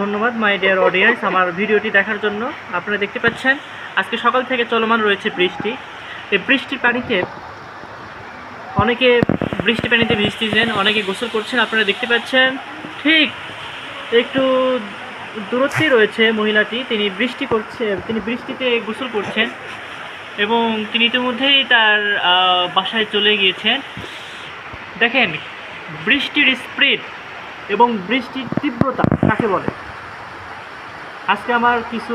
ধন্যবাদ my dear audience আমার ভিডিওটি দেখার জন্য। আপনারা দেখতে পাচ্ছেন, আজকে সকাল থেকে চলমান রয়েছে বৃষ্টি। এই বৃষ্টির পানিতে অনেকে বৃষ্টি পানিতে ভিজতেছেন অনেকে গোসল করছেন, আপনারা দেখতে পাচ্ছেন, ঠিক একটু দূরত্বে রয়েছে মহিলাটি, তিনি বৃষ্টি করছে, তিনি বৃষ্টিতে গোসল করছেন এবং তিনি ইতিমধ্যেই তার বাসায় চলে গিয়েছেন। দেখেন, বৃষ্টির স্প্রিড এবং বৃষ্টির তীব্রতা, কাকে বলে? আজকে আমার কিছু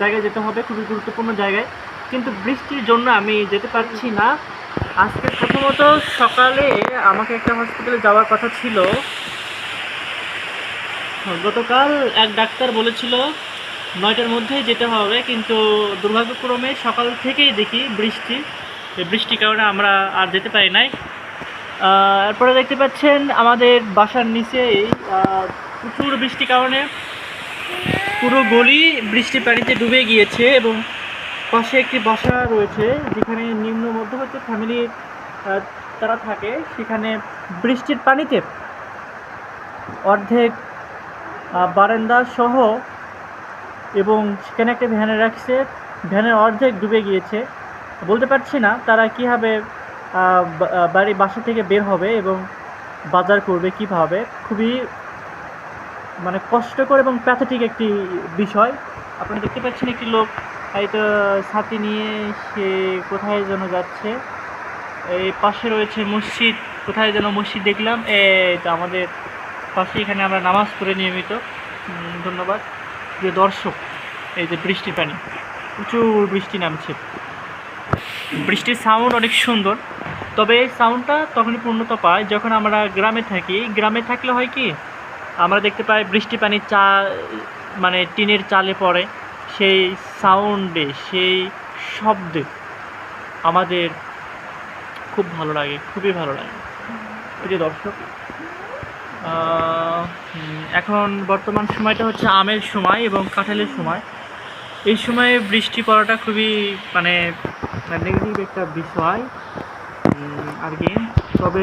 জায়গায় যেতে হবে, খুবই গুরুত্বপূর্ণ জায়গায়। কিন্তু বৃষ্টির জন্য আমি যেতে পারছি না। আজকে প্রথমত সকালে আমাকে একটা হসপিটালে যাওয়ার কথা ছিল। গতকাল এক ডাক্তার বলেছিল, নয়টার মধ্যেই যেতে হবে, কিন্তু দুর্ভাগ্যক্রমে সকাল থেকেই দেখি বৃষ্টি। বৃষ্টির কারণে আমরা আর যেতে পারি নাই। এরপরে দেখতে পাচ্ছেন আমাদের বাসার নিচেই প্রচুর বৃষ্টির কারণে পুরো গলি বৃষ্টির পানিতে ডুবে গিয়েছে এবং পাশে একটি বাসা রয়েছে, যেখানে নিম্ন মধ্যবিত্ত ফ্যামিলি তারা থাকে। সেখানে বৃষ্টির পানিতে অর্ধেক বারান্দা সহ এবং সেখানে একটা ভ্যানে রাখছে। ভ্যানের অর্ধেক ডুবে গিয়েছে। বলতে পারছি না তারা কীভাবে বাড়ি, বাসা থেকে বের হবে এবং বাজার করবে, কীভাবে। খুবই মানে কষ্টকর এবং প্যাথেটিক একটি বিষয়। আপনি দেখতে পাচ্ছেন একটি লোক হয়তো ছাতি নিয়ে সে কোথায় যেন যাচ্ছে। এই পাশে রয়েছে মসজিদ, কোথায় যেন মসজিদ দেখলাম। এই তো আমাদের পাশে, এখানে আমরা নামাজ পড়ে নিয়মিত। ধন্যবাদ। যে দর্শক, এই যে বৃষ্টি পানি, প্রচুর বৃষ্টি নামছে। বৃষ্টির সাউন্ড অনেক সুন্দর, তবে এই সাউন্ডটা তখনই পূর্ণতা পায় যখন আমরা গ্রামে থাকি। গ্রামে থাকলে হয় কি আমরা দেখতে পাই বৃষ্টি পানি চা মানে টিনের চালে পড়ে। সেই সাউন্ডে সেই শব্দে আমাদের খুব ভালো লাগে, খুবই ভালো লাগে। এই যে দর্শক এখন বর্তমান সময়টা হচ্ছে আমের সময় এবং কাঁঠালের সময়। এই সময়ে বৃষ্টি পড়াটা খুবই মানে নেগেটিভ একটা বিষয়। আর কি, তবে